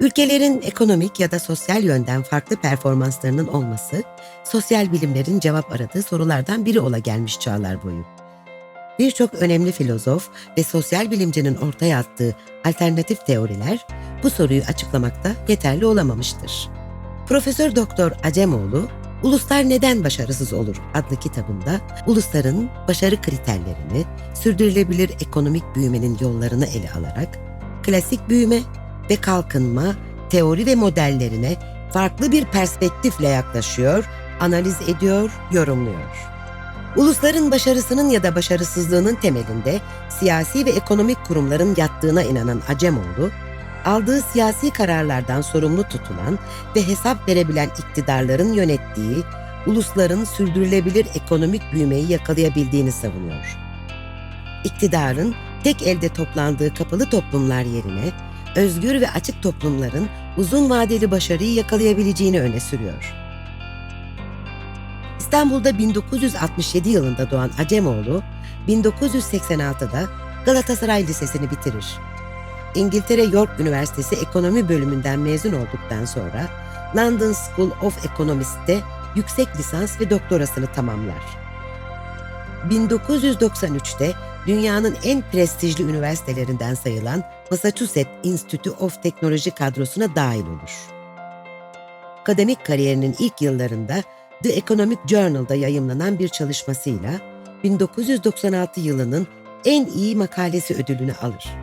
Ülkelerin ekonomik ya da sosyal yönden farklı performanslarının olması, sosyal bilimlerin cevap aradığı sorulardan biri ola gelmiş çağlar boyu. Birçok önemli filozof ve sosyal bilimcinin ortaya attığı alternatif teoriler bu soruyu açıklamakta yeterli olamamıştır. Profesör Doktor Acemoğlu, Uluslar Neden Başarısız Olur adlı kitabında ulusların başarı kriterlerini, sürdürülebilir ekonomik büyümenin yollarını ele alarak klasik büyüme ve kalkınma teori ve modellerine farklı bir perspektifle yaklaşıyor, analiz ediyor, yorumluyor. Ulusların başarısının ya da başarısızlığının temelinde siyasi ve ekonomik kurumların yattığına inanan Acemoğlu, aldığı siyasi kararlardan sorumlu tutulan ve hesap verebilen iktidarların yönettiği ulusların sürdürülebilir ekonomik büyümeyi yakalayabildiğini savunuyor. İktidarın tek elde toplandığı kapalı toplumlar yerine özgür ve açık toplumların uzun vadeli başarıyı yakalayabileceğini öne sürüyor. İstanbul'da 1967 yılında doğan Acemoğlu, 1986'da Galatasaray Lisesi'ni bitirir. İngiltere York Üniversitesi Ekonomi bölümünden mezun olduktan sonra London School of Economics'te yüksek lisans ve doktorasını tamamlar. 1993'te dünyanın en prestijli üniversitelerinden sayılan Massachusetts Institute of Technology kadrosuna dahil olur. Akademik kariyerinin ilk yıllarında The Economic Journal'da yayımlanan bir çalışmasıyla 1996 yılının en iyi makalesi ödülünü alır.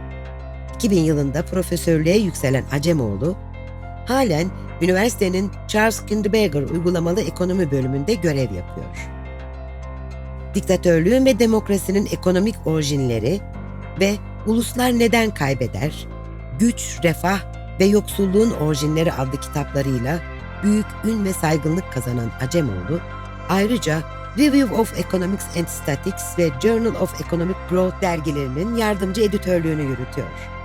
2000 yılında profesörlüğe yükselen Acemoğlu, halen üniversitenin Charles Kindleberger uygulamalı ekonomi bölümünde görev yapıyor. Diktatörlüğün ve demokrasinin ekonomik orijinleri ve Uluslar Neden Kaybeder, Güç, Refah ve Yoksulluğun Orijinleri adlı kitaplarıyla büyük ün ve saygınlık kazanan Acemoğlu, ayrıca Review of Economics and Statistics ve Journal of Economic Growth dergilerinin yardımcı editörlüğünü yürütüyor.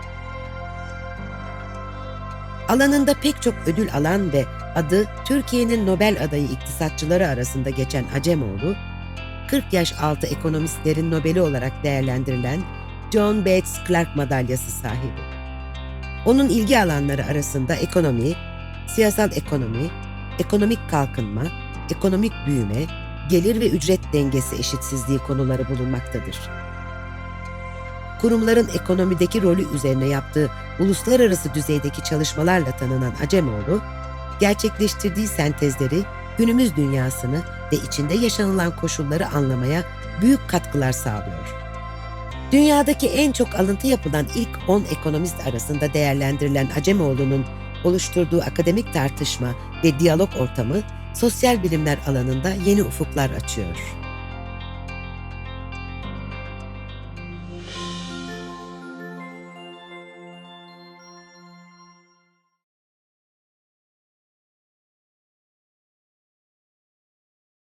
Alanında pek çok ödül alan ve adı Türkiye'nin Nobel adayı iktisatçıları arasında geçen Acemoğlu, 40 yaş altı ekonomistlerin Nobel'i olarak değerlendirilen John Bates Clark madalyası sahibi. Onun ilgi alanları arasında ekonomi, siyasal ekonomi, ekonomik kalkınma, ekonomik büyüme, gelir ve ücret dengesi eşitsizliği konuları bulunmaktadır. Kurumların ekonomideki rolü üzerine yaptığı uluslararası düzeydeki çalışmalarla tanınan Acemoğlu, gerçekleştirdiği sentezleri günümüz dünyasını ve içinde yaşanılan koşulları anlamaya büyük katkılar sağlıyor. Dünyadaki en çok alıntı yapılan ilk 10 ekonomist arasında değerlendirilen Acemoğlu'nun oluşturduğu akademik tartışma ve diyalog ortamı sosyal bilimler alanında yeni ufuklar açıyor.